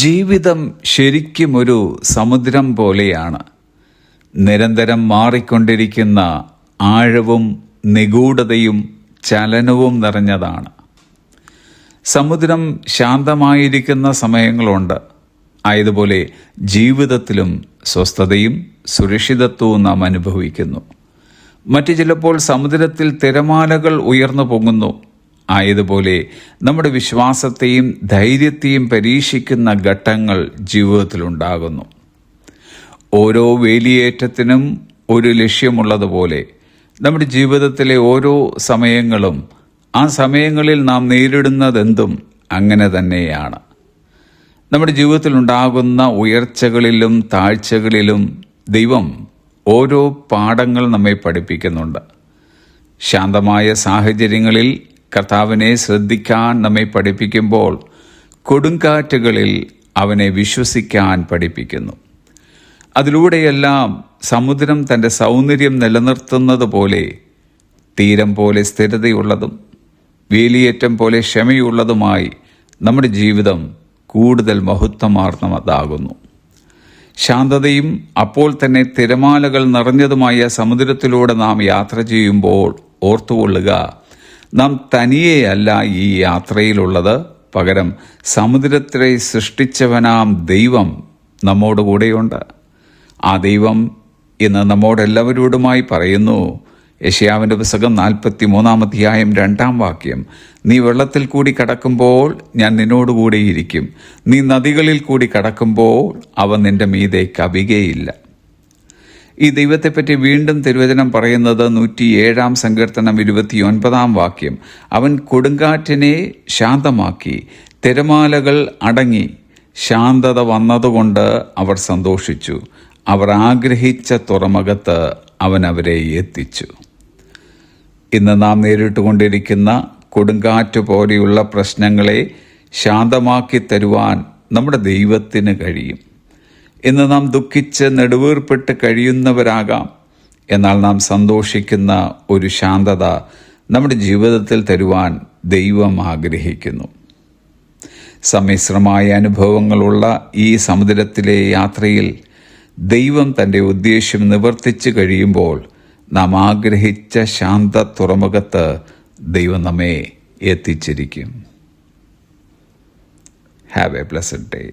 ജീവിതം ശരിക്കും ഒരു സമുദ്രം പോലെയാണ്. നിരന്തരം മാറിക്കൊണ്ടിരിക്കുന്ന ആഴവും നിഗൂഢതയും ചലനവും നിറഞ്ഞതാണ്. സമുദ്രം ശാന്തമായിരിക്കുന്ന സമയങ്ങളുണ്ട്. ആയതുപോലെ ജീവിതത്തിലും സ്വസ്ഥതയും സുരക്ഷിതത്വവും നാം അനുഭവിക്കുന്നു. മറ്റു ചിലപ്പോൾ സമുദ്രത്തിൽ തിരമാലകൾ ഉയർന്നു പൊങ്ങുന്നു. ആയതുപോലെ നമ്മുടെ വിശ്വാസത്തെയും ധൈര്യത്തെയും പരീക്ഷിക്കുന്ന ഘട്ടങ്ങൾ ജീവിതത്തിലുണ്ടാകുന്നു. ഓരോ വേലിയേറ്റത്തിനും ഒരു ലക്ഷ്യമുള്ളതുപോലെ നമ്മുടെ ജീവിതത്തിലെ ഓരോ സമയങ്ങളും ആ സമയങ്ങളിൽ നാം നേരിടുന്നതെന്തും അങ്ങനെ തന്നെയാണ്. നമ്മുടെ ജീവിതത്തിൽ ഉണ്ടാകുന്ന ഉയർച്ചകളിലും താഴ്ചകളിലും ദൈവം ഓരോ പാഠങ്ങൾ നമ്മെ പഠിപ്പിക്കുന്നുണ്ട്. ശാന്തമായ സാഹചര്യങ്ങളിൽ കർത്താവിനെ ശ്രദ്ധിക്കാൻ നമ്മെ പഠിപ്പിക്കുമ്പോൾ കൊടുങ്കാറ്റുകളിൽ അവനെ വിശ്വസിക്കാൻ പഠിപ്പിക്കുന്നു. അതിലൂടെയെല്ലാം സമുദ്രം തന്റെ സൗന്ദര്യം നിലനിർത്തുന്നത് പോലെ തീരം പോലെ സ്ഥിരതയുള്ളതും വേലിയേറ്റം പോലെ ക്ഷമയുള്ളതുമായി നമ്മുടെ ജീവിതം കൂടുതൽ മഹത്വമാർന്നതാകുന്നു. ശാന്തതയും അപ്പോൾ തന്നെ തിരമാലകൾ നിറഞ്ഞതുമായ സമുദ്രത്തിലൂടെ നാം യാത്ര ചെയ്യുമ്പോൾ ഓർത്തുകൊള്ളുക നാം തനിയെയല്ല ഈ യാത്രയിലുള്ളത്. പകരം സമുദ്രത്തെ സൃഷ്ടിച്ചവനാം ദൈവം നമ്മോട് കൂടെയുണ്ട്. ആ ദൈവം ഇന്ന് നമ്മോടെല്ലാവരോടുമായി പറയുന്നു യശയാവിന്റെ പുസ്തകം നാൽപ്പത്തി മൂന്നാം അധ്യായം രണ്ടാം വാക്യം നീ വെള്ളത്തിൽ കൂടി കടക്കുമ്പോൾ ഞാൻ നിന്നോടുകൂടിയിരിക്കും നീ നദികളിൽ കൂടി കടക്കുമ്പോൾ അവ നിന്റെ മീതെ കവികയില്ല. ഈ ദൈവത്തെപ്പറ്റി വീണ്ടും തിരുവചനം പറയുന്നത് നൂറ്റി ഏഴാം സങ്കീർത്തനം ഇരുപത്തിയൊൻപതാം വാക്യം. അവൻ കൊടുങ്കാറ്റിനെ ശാന്തമാക്കി തിരമാലകൾ അടങ്ങി. ശാന്തത വന്നതുകൊണ്ട് അവർ സന്തോഷിച്ചു. അവർ ആഗ്രഹിച്ച തുറമകത്ത് അവൻ അവരെ എത്തിച്ചു. ഇന്ന് നാം നേരിട്ടുകൊണ്ടിരിക്കുന്ന കൊടുങ്കാറ്റ് പോലെയുള്ള പ്രശ്നങ്ങളെ ശാന്തമാക്കി തരുവാൻ നമ്മുടെ ദൈവത്തിന് കഴിയും. ഇന്ന് നാം ദുഃഖിച്ച് നെടുവീർപ്പെട്ട് കഴിയുന്നവരാകാം. എന്നാൽ നാം സന്തോഷിക്കുന്ന ഒരു ശാന്തത നമ്മുടെ ജീവിതത്തിൽ തരുവാൻ ദൈവം ആഗ്രഹിക്കുന്നു. സമ്മിശ്രമായ അനുഭവങ്ങളുള്ള ഈ സമുദ്രത്തിലെ യാത്രയിൽ ദൈവം തന്റെ ഉദ്ദേശ്യം നിവർത്തിച്ചു കഴിയുമ്പോൾ നാം ആഗ്രഹിച്ച ശാന്ത തുറമുഖത്ത് ദൈവം നമ്മെ എത്തിച്ചിരിക്കും. Have a pleasant day